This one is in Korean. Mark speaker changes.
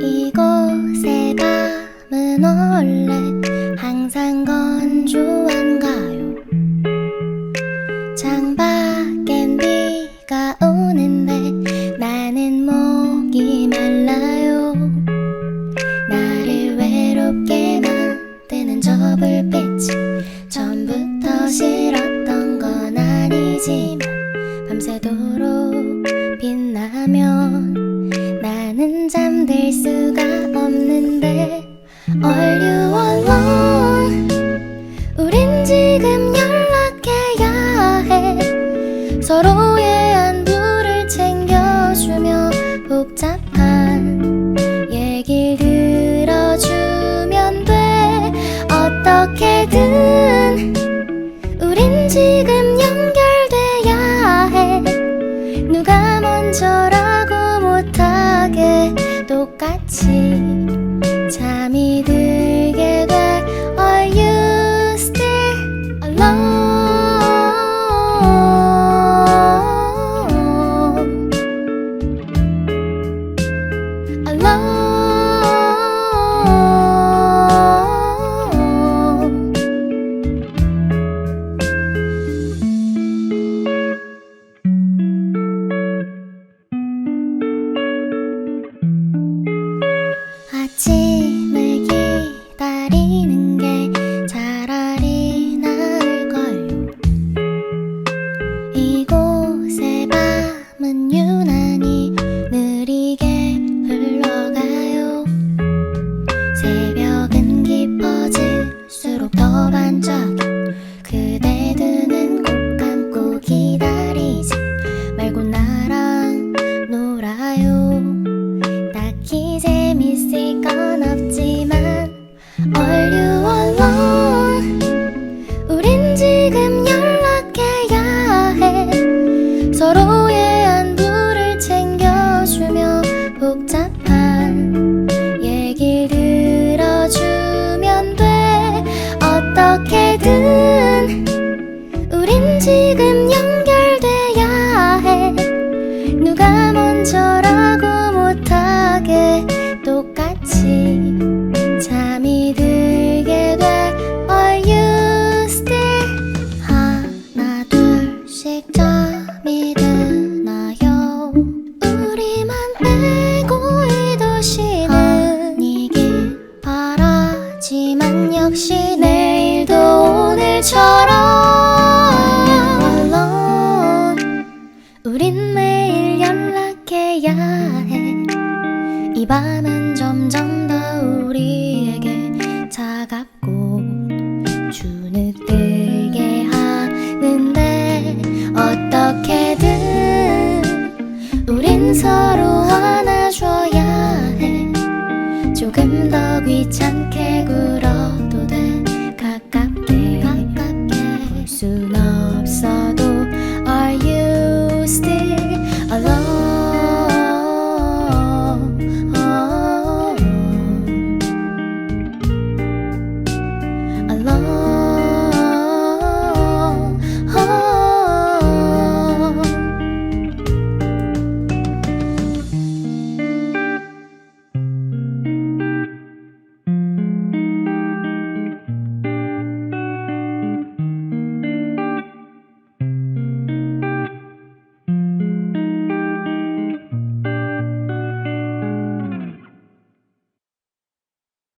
Speaker 1: 이곳의 밤은 원래 항상 건조한가요? 창밖엔 비가 오는데 나는 목이 말라요. 나를 외롭게 만드는 저 불빛이 전부터 싫었던 건 아니지만 밤새도록 빛나면 수가 없는데 Are you alone? 우린 지금 연락해야 해. 서로의 안부를 챙겨주며 복잡한 얘기 들어주면 돼. 어떻게든 우린 지금 연결돼야 해. 누가 못하게 七 서로 오늘처럼 Alone 우린 매일 연락해야 해 이 밤은 점점 더 우리에게 차갑고 주눅들게 하는데 어떻게든 우린 서로 안아줘야 해. 조금 더 귀찮게 soon.